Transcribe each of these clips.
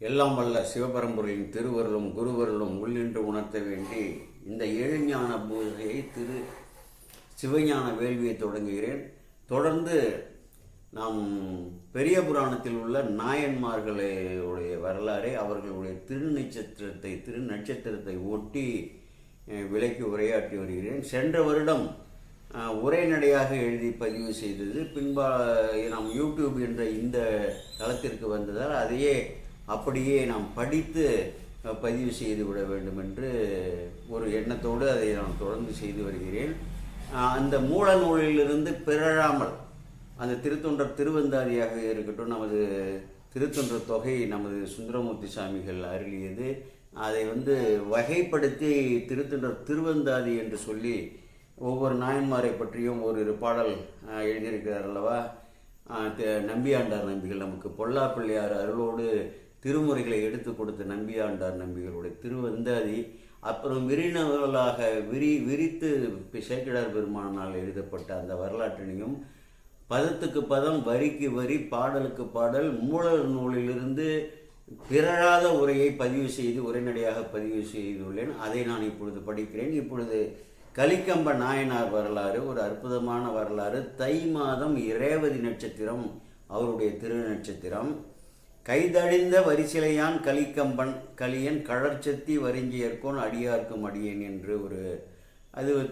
எல்லாம் வல்ல சிவபரம்பொருளின் திருவருளும் குருவருளும் உள்ளின்று உணர்த்த வேண்டி இந்த ஏழுஞான பூஜையை திரு சிவஞான வேள்வியை தொடங்குகிறேன். தொடர்ந்து நாம் பெரிய புராணத்தில் உள்ள நாயன்மார்களுடைய வரலாறை அவர்களுடைய திருநட்சத்திரத்தை திருநட்சத்திரத்தை ஒட்டி விலைக்கு உரையாற்றி வருகிறேன். சென்ற வருடம் உரைநடையாக எழுதி பதிவு செய்தது. பின்பா நாம் யூடியூப் என்ற இந்த தளத்திற்கு வந்ததால் அதையே அப்படியே நாம் படித்து பதிவு செய்து விட வேண்டும் என்று ஒரு எண்ணத்தோடு அதை நான் தொடர்ந்து செய்து வருகிறேன். அந்த மூல நூலிலிருந்து பிறழாமல் அந்த திருத்தொண்டர் திருவந்தாதியாக இருக்கட்டும் நமது திருத்தொன்ற தொகை நமது சுந்தரமூர்த்தி சாமிகள் அருளியது அதை வந்து வகைப்படுத்தி திருத்தொண்டர் திருவந்தாதி என்று சொல்லி ஒவ்வொரு நாயன்மாரை பற்றியும் ஒரு பாடல் எழுதியிருக்கிறார் அல்லவா? நம்பியாண்டார் நம்பிகள் நமக்கு பொல்லா பிள்ளையார் அருளோடு திருமுறைகளை எடுத்து கொடுத்த நம்பியாண்டார் நம்பிகளுடைய திருவந்தாதி அப்புறம் விரிநவலாக விரி விரித்து சேக்கிடார் பெருமானால் எழுதப்பட்ட அந்த வரலாற்றினையும் பதத்துக்கு பதம் வரிக்கு வரி பாடலுக்கு பாடல் மூலர் நூலிலிருந்து பிறழாத உரையை பதிவு செய்து உரைநடையாக பதிவு செய்துள்ளேன். அதை நான் இப்பொழுது படிக்கிறேன். இப்பொழுது கலிக்கம்ப நாயனார் வரலாறு ஒரு அற்புதமான வரலாறு. தை மாதம் இரேவதி நட்சத்திரம் அவருடைய திரு நட்சத்திரம் கைதழிந்த வரிசிலையான் கலிக்கம்பன் கலியன் கழற்சத்தி வரிஞ்சியற்கோன் அடியார்க்கும் அடியேன் என்று ஒரு அது ஒரு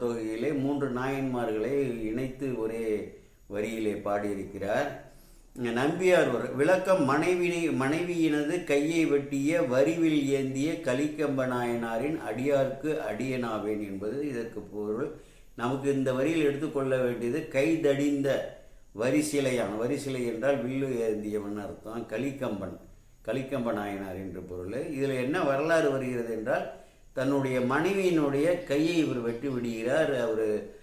தொகையிலே மூன்று நாயன்மார்களை இணைத்து ஒரே வரியிலே பாடியிருக்கிறார். நம்பியார் ஒரு விளக்கம் மனைவினை மனைவியினது கையை வெட்டிய வரிவில் ஏந்திய கலிக்கம்ப நாயனாரின் அடியார்க்கு அடியனாவேன் என்பது இதற்கு பொருள். நமக்கு இந்த வரியில் எடுத்துக்கொள்ள வேண்டியது கைதடிந்த வரிசிலையான் வரிசிலை என்றால் வில்லு ஏந்தியவன் அர்த்தம். கலிக்கம்பன். கலிக்கம்பன் நாயனார் என்று பொருள். இதில் என்ன வரலாறு வருகிறது என்றால் தன்னுடைய மனைவியினுடைய கையை இவர் வெட்டி விடுகிறார். அவர்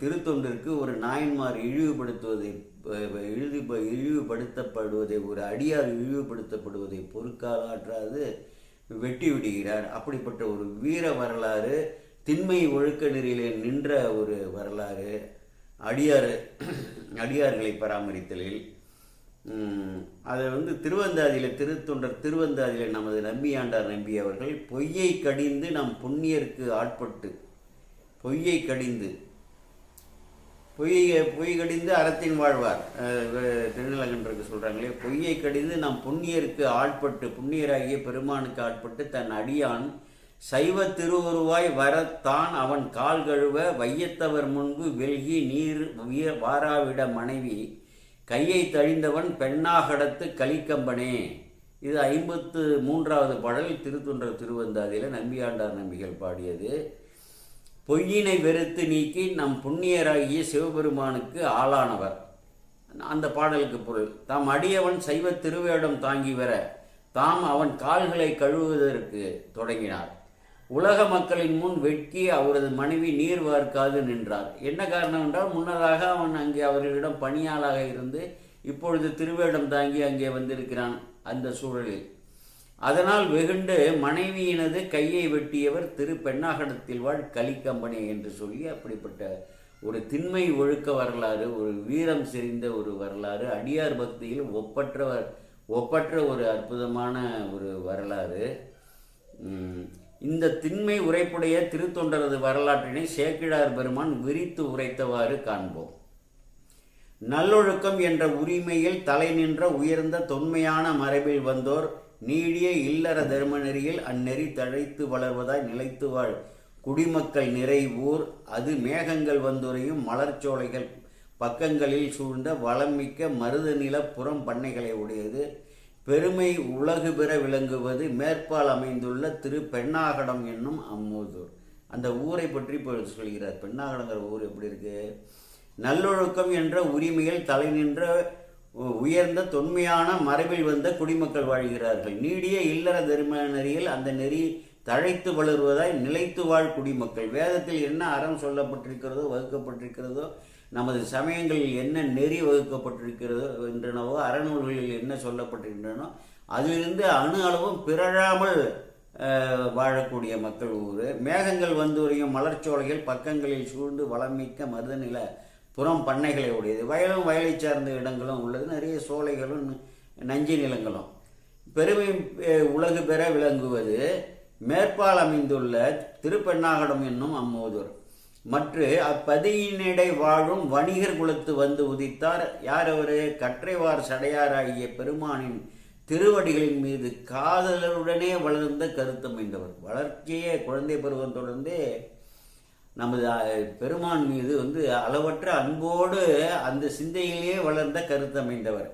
திருத்தொண்டிற்கு ஒரு நாயன்மார் இழிவுபடுத்துவதை ப- இழிவு இழிவுபடுத்தப்படுவதை ஒரு அடியார் இழிவுபடுத்தப்படுவதை பொறுக்காலாற்றாது வெட்டி விடுகிறார். அப்படிப்பட்ட ஒரு வீர வரலாறு திண்மை ஒழுக்க நெறியிலே நின்ற ஒரு வரலாறு. அடியார் அடியார்களை பராமரித்தலில் அதை வந்து திருவந்தாதியில் திருத்தொண்டர் திருவந்தாதியில் நமது நம்பியாண்டார் நம்பி அவர்கள் பொய்யை கடிந்து நம் புண்ணியருக்கு ஆட்பட்டு பொய்யை கடிந்து பொய்யை பொய் கடிந்து அறத்தின் வாழ்வார். திருநிலகன்றருக்கு சொல்கிறாங்களே பொய்யை கடிந்து நம் புண்ணியருக்கு ஆட்பட்டு புண்ணியராகிய பெருமானுக்கு ஆட்பட்டு தன் அடியான் சைவ திருவுருவாய் வரத்தான் அவன் கால் கழுவ வையத்தவர் முன்பு வெல்கி நீர் வாராவிட மனைவி. கையை தழிந்தவன் பெண்ணாகடத்து கலிக்கம்பனே. இது ஐம்பத்து மூன்றாவது பாடல். திருத்துன்ற திருவந்தாதியில் நம்பியாண்டார் நம்பிகள் பாடியது. பொய்யினை வெறுத்து நீக்கி நம் புண்ணியராகிய சிவபெருமானுக்கு ஆளானவர். அந்த பாடலுக்கு பொருள். தாம் அடியவன் சைவ திருவேடம் தாங்கி வர தாம் அவன் கால்களை கழுவுவதற்கு தொடங்கினார். உலக மக்களின் முன் வெட்கி அவரது மனைவி நீர் வார்க்காது நின்றார். என்ன காரணம் என்றால் முன்னதாக அவன் அங்கே அவர்களிடம் பணியாளாக இருந்து இப்பொழுது திருவேடம் தாங்கி அங்கே வந்திருக்கிறான் அந்த சூழலில். அதனால் வெகுண்டு மனைவியினது கையை வெட்டியவர் திரு பெண்ணாகடத்தில் வாழ் கலிக்கம்பனே என்று சொல்லி அப்படிப்பட்ட ஒரு திண்மை ஒழுக்க வரலாறு ஒரு வீரம் செறிந்த ஒரு வரலாறு அடியார் பக்தியில் ஒப்பற்ற ஒப்பற்ற ஒரு அற்புதமான ஒரு வரலாறு. இந்த திண்மை உரைப்புடைய திருத்தொண்டரது வரலாற்றினை சேக்கிழார் பெருமான் விரித்து உரைத்தவாறு காண்போம். நல்லொழுக்கம் என்ற உரிமையில் தலை நின்ற உயர்ந்த தொன்மையான மரபில் வந்தோர் நீடிய இல்லற தர்ம நெறியில் அந்நெறி தழைத்து வளர்வதாய் நிலைத்து வாழ். குடிமக்கள் நிறைவூர் அது மேகங்கள் வந்துரையும் மலர்ச்சோலைகள் பக்கங்களில் சூழ்ந்த வளமிக்க மருத நில புறம் பண்ணைகளை உடையது. பெருமை உலகு பெற விளங்குவது மேற்பால் அமைந்துள்ள திரு பெண்ணாகடம் என்னும் அம்மூதூர். அந்த ஊரை பற்றி இப்போ சொல்கிறார். பெண்ணாகடங்கிற ஊர் எப்படி இருக்கு? நல்லொழுக்கம் என்ற உரிமையில் தலை நின்ற உயர்ந்த தொன்மையான மரபில் வந்த குடிமக்கள் வாழ்கிறார்கள். நீடிய இல்லற தர்ம நெறியில் அந்த நெறி தழைத்து வளருவதாய் நிலைத்து வாழ் குடிமக்கள். வேதத்தில் என்ன அறம் சொல்லப்பட்டிருக்கிறதோ வகுக்கப்பட்டிருக்கிறதோ நமது சமயங்களில் என்ன நெறி வகுக்கப்பட்டிருக்கிறதோ என்றனவோ அறநூல்களில் என்ன சொல்லப்பட்டிருக்கின்றனோ அதிலிருந்து அணு அளவும் பிறழாமல் வாழக்கூடிய மக்கள் ஊர். மேகங்கள் வந்து உரையும் மலர்ச்சோலைகள் பக்கங்களில் சூழ்ந்து வளமிக்க மருதநில புறம் பண்ணைகளை உடையது. வயலும் வயலை சார்ந்த இடங்களும் உள்ளது. நிறைய சோலைகளும் நஞ்சு நிலங்களும். பெருமை உலகு பெற விளங்குவது மேற்பால் அமைந்துள்ள திருப்பெண்ணாகடம் என்னும் அம்மோதூர். மற்ற அப்பதியினிடை வாழும் வணிகர் குலத்து வந்து உதித்தார். யார் அவர்? கற்றைவார் சடையாராகிய பெருமானின் திருவடிகளின் மீது காதலருடனே வளர்ந்த கருத்தமைந்தவர் வளர்ச்சியே குழந்தை பருவம் தொடர்ந்தே நமது பெருமான் மீது வந்து அளவற்ற அன்போடு அந்த சிந்தையிலேயே வளர்ந்த கருத்தமைந்தவர்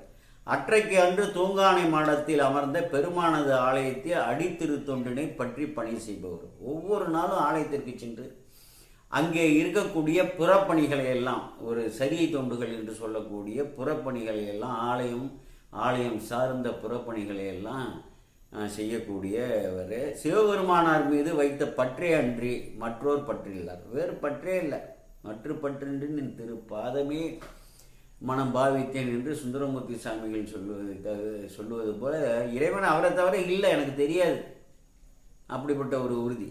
அற்றைக்கு அன்று தூங்கானை மாடத்தில் அமர்ந்த பெருமானது ஆலயத்தில் அடித்திருத்தொண்டினை பற்றி பணி செய்பவர். ஒவ்வொரு நாளும் ஆலயத்திற்கு சென்று அங்கே இருக்கக்கூடிய புறப்பணிகளை எல்லாம் ஒரு சரியை தொண்டுகள் என்று சொல்லக்கூடிய புறப்பணிகளை எல்லாம் ஆலயம் ஆலயம் சார்ந்த புறப்பணிகளை எல்லாம் செய்யக்கூடிய ஒரு சிவபெருமானார் மீது வைத்த பற்றே அன்றி மற்றோர் பற்றில்லார். வேறு பற்றே இல்லை. மற்ற பற்றின்றி நின் திருப்பாதமே மனம் பாவித்தேன் என்று சுந்தரமூர்த்தி சாமிகள் சொல்லுவது சொல்லுவது போல இறைவன் அவரை தவிர இல்லை எனக்கு தெரியாது. அப்படிப்பட்ட ஒரு உறுதி.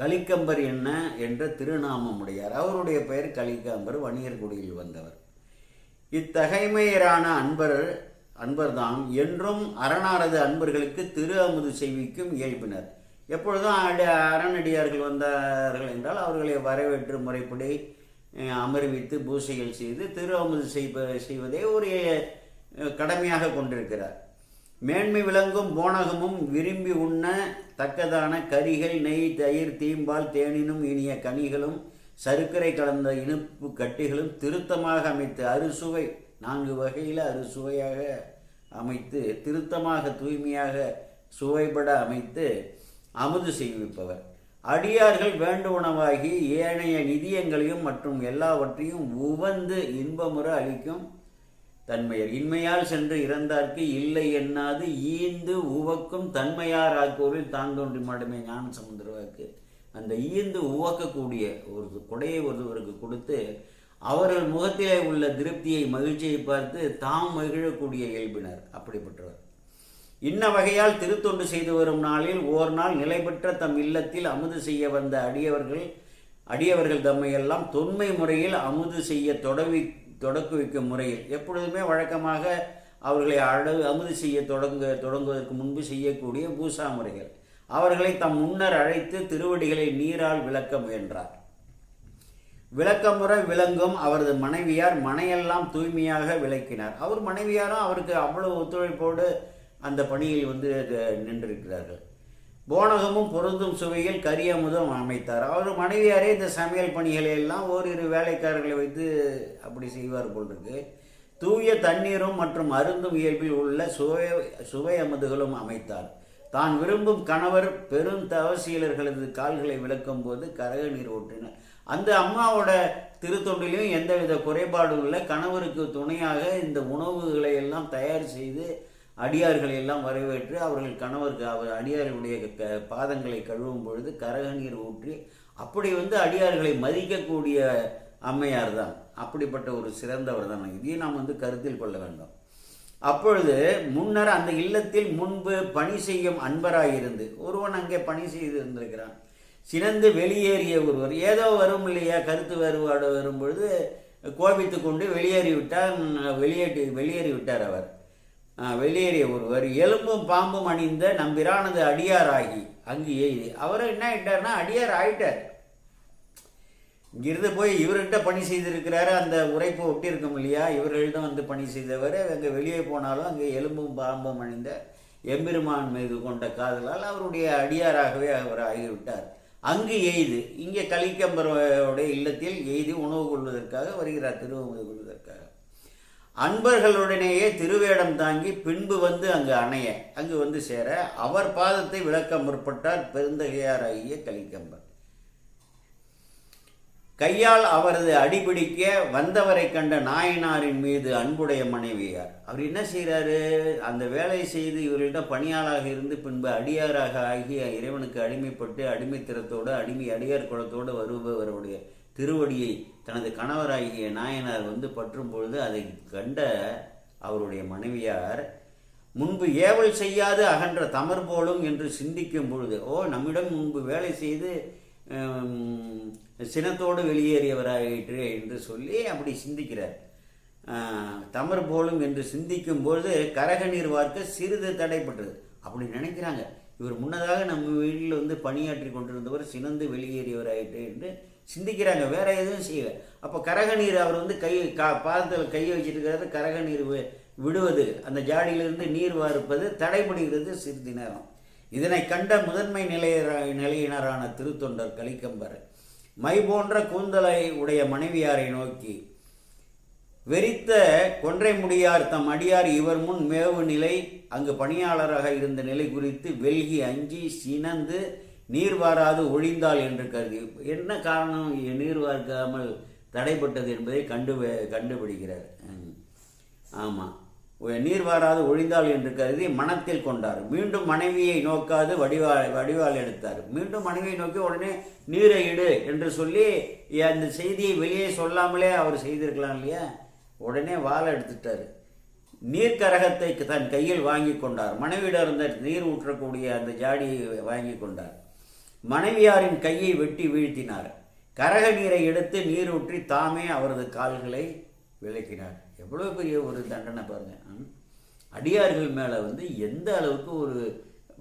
கலிக்கம்பர் என்ன என்ற திருநாமமுடையார். அவருடைய பெயர் கலிக்கம்பர் வணிகர்குடியில் வந்தவர். இத்தகைமையரான அன்பர் அன்பர்தாம் என்றும் அரணாரது அன்பர்களுக்கு திரு அமுது செய்விக்கும் இயல்பினர். எப்பொழுதும் அடி அரணடியார்கள் வந்தார்கள் என்றால் அவர்களை வரவேற்று முறைப்படி அமர்வித்து பூசைகள் செய்து திரு அமுது செய்வ செய்வதே ஒரு கடமையாக கொண்டிருக்கிறார். மேன்மை விளங்கும் போனகமும் விரும்பி உண்ண தக்கதான கரிகள் நெய் தயிர் தீம்பால் தேனினும் இனிய கனிகளும் சருக்கரை கலந்த இனிப்பு கட்டிகளும் திருத்தமாக அமைத்து அறுசுவை நான்கு வகையில் அறுசுவையாக அமைத்து திருத்தமாக தூய்மையாக சுவைபட அமைத்து அமுது செய்விப்பவர். அடியார்கள் வேண்டுவனவாகி ஏனைய நிதியங்களையும் மற்றும் எல்லாவற்றையும் உவந்து இன்பமுற அளிக்கும் தன்மையர். இன்மையால் சென்று இறந்தார்க்கு இல்லை எண்ணாது ஈந்து உவக்கும் தன்மையார் ஆக்குவரில் தான் தோன்றி மாடுமே ஞான சமுதிரவாக்கு அந்த ஈந்து உவக்கக்கூடிய ஒரு கொடையை ஒருவருக்கு கொடுத்து அவர்கள் முகத்திலே உள்ள திருப்தியை மகிழ்ச்சியை பார்த்து தாம் மகிழக்கூடிய இயல்பினர் அப்படிப்பட்டவர். இன்ன வகையால் திருத்தொண்டு செய்து வரும் நாளில் ஓர் நாள் நிலை பெற்ற தம் இல்லத்தில் அமுது செய்ய வந்த அடியவர்கள் அடியவர்கள் தம்மையெல்லாம் தொன்மை முறையில் அமுது செய்ய தொடவி தொடக்குவிக்கும் முறையில் எப்பொழுதுமே வழக்கமாக அவர்களை அழு அமுது செய்ய தொடங்க தொடங்குவதற்கு முன்பு செய்யக்கூடிய பூசா முறைகள் அவர்களை தம் முன்னர் அழைத்து திருவடிகளை நீரால் விளக்க முயன்றார். விளக்கமுறை விளங்கும் அவரது மனைவியார் மனையெல்லாம் தூய்மையாக விளக்கினார். அவர் மனைவியாரும் அவருக்கு அவ்வளவு ஒத்துழைப்போடு அந்த பணியில் வந்து நின்றிருக்கிறார்கள். போனகமும் பொருந்தும் சுவையில் கரியமுதம் அமைத்தார். அவர் மனைவியாரே இந்த சமையல் பணிகளை எல்லாம் ஓரிரு வேலைக்காரர்களை வைத்து அப்படி செய்வார் போன்றது தூய தண்ணீரும் மற்றும் அருந்தும் இயல்பில் உள்ள சுவை சுவை அமுதுகளும் அமைத்தார். தான் விரும்பும் கணவர் பெரும் தவசீலர்களது கால்களை விளக்கும் போது கரக நீர் ஊற்றினார். அந்த அம்மாவோட திருத்தொண்டிலையும் எந்தவித குறைபாடும் இல்லை. கணவருக்கு துணையாக இந்த உணவுகளை எல்லாம் தயார் செய்து அடியார்களை எல்லாம் வரவேற்று அவர்கள் கணவருக்கு அவர் அடியார்களுடைய க பாதங்களை கழுவும் பொழுது கரக நீர் ஊற்றி அப்படி வந்து அடியார்களை மதிக்கக்கூடிய அம்மையார் தான். அப்படிப்பட்ட ஒரு சிறந்தவர் தான் இதையும் நாம் வந்து கருத்தில் கொள்ள வேண்டும். அப்பொழுது முன்னர் அந்த இல்லத்தில் முன்பு பணி செய்யும் அன்பராயிருந்து ஒருவன் அங்கே பணி செய்து இருந்திருக்கிறான். சினந்து வெளியேறிய ஒருவர் ஏதோ வரும் இல்லையா கருத்து வேறுபாடு வரும் பொழுது கோபித்து கொண்டு வெளியேறிவிட்டார் வெளியேற்றி வெளியேறி விட்டார் அவர். வெளியேறிய ஒருவர் எலும்பும் பாம்பும் அணிந்த நம்பிரானது அடியாராகி அங்கு எய்து அவர் என்ன ஆயிட்டார்னா அடியார் ஆயிட்டார். இங்கிருந்து போய் இவர்கிட்ட பணி செய்திருக்கிறாரு. அந்த உரைப்பு ஒட்டியிருக்கும் இல்லையா? இவர்களிடம் வந்து பணி செய்தவர். அங்கே வெளியே போனாலும் அங்கே எலும்பும் பாம்பும் அணிந்த எம்பெருமான் மீது கொண்ட காதலால் அவருடைய அடியாராகவே அவர் ஆகிவிட்டார். அங்கு எய்து இங்கே கலிக்கம்பரோடைய இல்லத்தில் எய்து உணவு கொள்வதற்காக வருகிறார் திருவமுது கொள்வதற்காக. அன்பர்களுடனேயே திருவேடம் தாங்கி பின்பு வந்து அங்கு அணைய அங்கு வந்து சேர அவர் பாதத்தை விளக்க முற்பட்டார் பெருந்தகையாராகிய கலிக்கம்பர் கையால் அவரது அடிபிடிக்க வந்தவரை கண்ட நாயனாரின் மீது அன்புடைய மனைவியார். அவர் என்ன செய்கிறாரு அந்த வேலை செய்து இவர்களிடம் பணியாளாக இருந்து பின்பு அடியாராக ஆகி இறைவனுக்கு அடிமைப்பட்டு அடிமைத்திறத்தோடு அடிமை அடியார் குலத்தோடு வருபவருடைய திருவடியை தனது கணவராகிய நாயனார் வந்து பற்றும் பொழுது அதை கண்ட அவருடைய மனைவியார் முன்பு ஏவல் செய்யாது அகன்ற தமர் போலும் என்று சிந்திக்கும் பொழுது ஓ நம்மிடம் முன்பு வேலை செய்து சினத்தோடு வெளியேறியவராயிற்று என்று சொல்லி அப்படி சிந்திக்கிறார். தமர் போலும் என்று சிந்திக்கும் பொழுது கரக நீர் வார்க்க சிறிது தடைப்பட்டது. அப்படி நினைக்கிறாங்க. இவர் முன்னதாக நம்ம வீட்டில் வந்து பணியாற்றி கொண்டிருந்தவர் சினந்து வெளியேறியவராயிற்று என்று சிந்திக்கிறாங்க வேற எதுவும் செய்யல. அப்போ கரக நீர் அவர் வந்து கை கா பாதத்தில் கையை வச்சிருக்கிறது கரக நீர் வி- விடுவது. அந்த ஜாடியிலிருந்து நீர் வார்ப்பது தடைபடுகிறது சிறிது நேரம். இதனை கண்ட முதன்மை நிலைய நிலையினரான திருத்தொண்டர் கலிக்கம்பர் மை போன்ற கூந்தலை உடைய மனைவியாரை நோக்கி வெறித்த கொன்றை முடியார் தம் அடியார் இவர் முன் மேவு நிலை அங்கு பணியாளராக இருந்த நிலை குறித்து வெல்கி அஞ்சி சினந்து நீர் வாராது ஒழிந்தால் என்று கருதி என்ன காரணம்? நீர் வார்க்காமல் தடைப்பட்டது என்பதை கண்டு கண்டுபிடிக்கிறார். ம். ஆமாம் நீர் வாராது ஒழிந்தாள் என்று கருதி மனத்தில் கொண்டார். மீண்டும் மனைவியை நோக்காது வடிவால் வடிவால் எடுத்தார். மீண்டும் மனைவியை நோக்கி உடனே நீரை இடு என்று சொல்லி அந்த செய்தியை வெளியே சொல்லாமலே அவர் செய்திருக்கலாம் இல்லையா? உடனே வாழை எடுத்துட்டார். நீர்க்கரகத்தை தன் கையில் வாங்கி கொண்டார். மனைவியிடம் இருந்த நீர் ஊற்றக்கூடிய அந்த ஜாடியை வாங்கி கொண்டார். மனைவியாரின் கையை வெட்டி வீழ்த்தினார். கரக நீரை எடுத்து நீர் ஊற்றி தாமே அவரது கால்களை விளக்கினார். எவ்வளோ பெரிய ஒரு தண்டனை பாருங்கள் அடியார்கள் மேலே வந்து எந்த அளவுக்கு ஒரு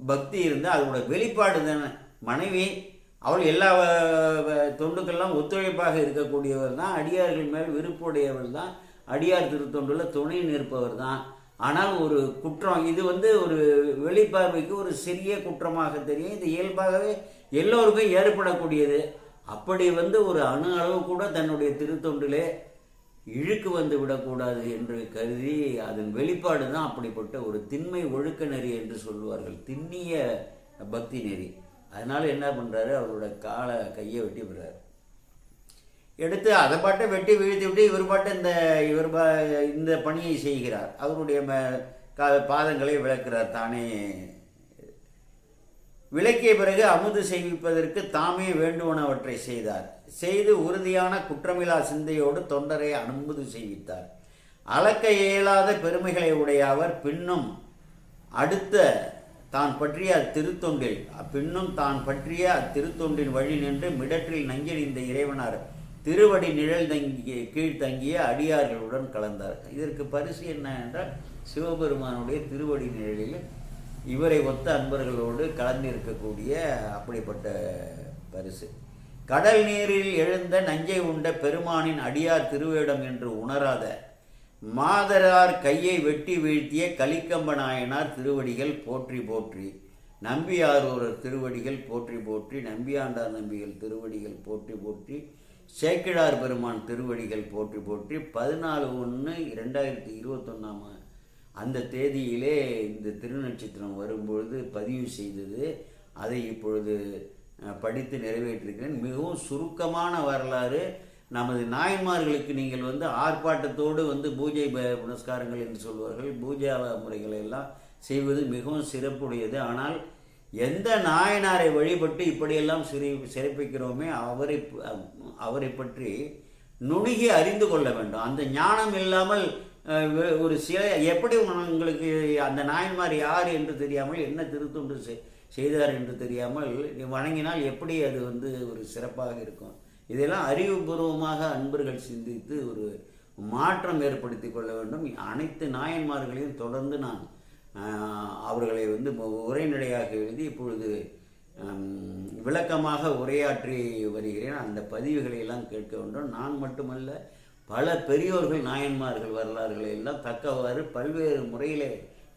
பக்தி இருந்தால் அதோட வெளிப்பாடு தானே. மனைவி அவள் எல்லா தொண்டுக்கெல்லாம் ஒத்துழைப்பாக இருக்கக்கூடியவர் தான். அடியார்கள் மேல் விருப்புடையவர் தான். அடியார் திருத்தொண்டுல துணை நிற்பவர் தான். ஆனால் ஒரு குற்றம் இது வந்து ஒரு வெளிப்பார்வைக்கு ஒரு சிறிய குற்றமாக தெரியும். இது இயல்பாகவே எல்லோருக்கும் ஏற்படக்கூடியது. அப்படி வந்து ஒரு அணு அளவு கூட தன்னுடைய திருத்தொண்டிலே இழுக்கு வந்து விடக்கூடாது என்று கருதி அதன் வெளிப்பாடு தான் அப்படிப்பட்ட ஒரு திண்மை ஒழுக்க நெறி என்று சொல்லுவார்கள் திண்ணிய பக்தி நெறி. அதனால என்ன பண்ணுறாரு அவரோட காலை கையை வெட்டி விடுறாரு. எடுத்து அதை பாட்டை வெட்டி வீழ்த்தி விட்டு இவர் பாட்டு இந்த இவர் பா இந்த பணியை செய்கிறார். அவருடைய ம- கா- பாதங்களை விளக்குறார் தானே. விளக்கிய பிறகு அமுது செய்விப்பதற்கு தாமே வேண்டுவனவற்றை செய்தார். செய்து உறுதியான குற்றமில்லா சிந்தையோடு தொண்டரை அனுமதி செய்வித்தார். அளக்க இயலாத பெருமைகளை உடைய அவர் பின்னும் அடுத்த தான் பற்றிய அத்திருத்தொண்டில் பின்னும் தான் பற்றிய அத்திருத்தொண்டின் வழி நின்று மிடற்றில் நஞ்சணிந்த இறைவனார் திருவடி நிழல் தங்கிய கீழ் தங்கிய அடியார்களுடன் கலந்தார். இதற்கு பரிசு என்ன என்றால் சிவபெருமானுடைய திருவடி நிழலில் இவரை ஒத்த அன்பர்களோடு கலந்திருக்கக்கூடிய அப்படிப்பட்ட பரிசு. கடல் நீரில் எழுந்த நஞ்சை உண்ட பெருமானின் அடியார் திருவேடம் என்று உணராத மாதரார் கையை வெட்டி வீழ்த்திய கலிக்கம்ப நாயனார் திருவடிகள் போற்றி போற்றி நம்பியாரூரர் திருவடிகள் போற்றி போற்றி நம்பியாண்டார் நம்பிகள் திருவடிகள் போற்றி போற்றி சேக்கிழார் பெருமான் திருவடிகள் போற்றி போற்றி பதினாலு ஒன்று ரெண்டாயிரத்தி இருபத்தொன்னாம் அந்த தேதியிலே இந்த திருநட்சத்திரம் வரும்பொழுது பதிவு செய்தது. அதை இப்பொழுது படித்து நிறைவேற்றிருக்கிறேன். மிகவும் சுருக்கமான வரலாறு. நமது நாயன்மார்களுக்கு நீங்கள் வந்து ஆர்ப்பாட்டத்தோடு வந்து பூஜை ப- புனஸ்காரங்கள் என்று சொல்வார்கள். பூஜா முறைகளை எல்லாம் செய்வது மிகவும் சிறப்புடையது. ஆனால் எந்த நாயனாரை வழிபட்டு இப்படியெல்லாம் சிறை சிறப்பிக்கிறோமே அவரை அவரை பற்றி நுணுகி அறிந்து கொள்ள வேண்டும். அந்த ஞானம் இல்லாமல் ஒரு சிலை எப்படி உங்களுக்கு அந்த நாயன்மார் யார் என்று தெரியாமல் என்ன திருத்தொண்டு செய்- செய்தார் என்று தெரியாமல் நீ வணங்கினால் எப்படி அது வந்து ஒரு சிறப்பாக இருக்கும்? இதெல்லாம் அறிவுபூர்வமாக அன்பர்கள் சிந்தித்து ஒரு மாற்றம் ஏற்படுத்தி கொள்ள வேண்டும். அனைத்து நாயன்மார்களையும் தொடர்ந்து நான் அவர்களை வந்து உரைநடையாக எழுதி இப்பொழுது விளக்கமாக உரையாற்றி வருகிறேன். அந்த பதிவுகளை எல்லாம் கேட்க வேண்டும். நான் மட்டுமல்ல பல பெரியோர்கள் நாயன்மார்கள் வரலாறுகளை எல்லாம் தக்கவாறு பல்வேறு முறையிலே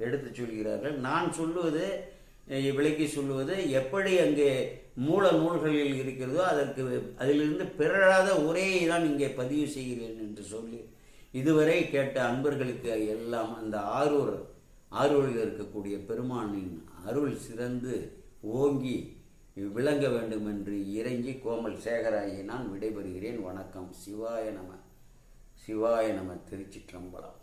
எடுத்துச் சொல்கிறார்கள். நான் சொல்லுவது விளக்கி சொல்லுவது எப்படி அங்கே மூல நூல்களில் இருக்கிறதோ அதற்கு அதிலிருந்து பிறழாத உரையை தான் இங்கே பதிவு செய்கிறேன் என்று சொல்லி இதுவரை கேட்ட அன்பர்களுக்கு எல்லாம் அந்த ஆரூர் ஆரூரில் இருக்கக்கூடிய பெருமானின் அருள் சிறந்து ஓங்கி விளங்க வேண்டும் என்று இறங்கி கோமல் சேகராகி நான் விடைபெறுகிறேன். வணக்கம். சிவாய நம. சிவாய நம திருச்சிற்றம்பலம்.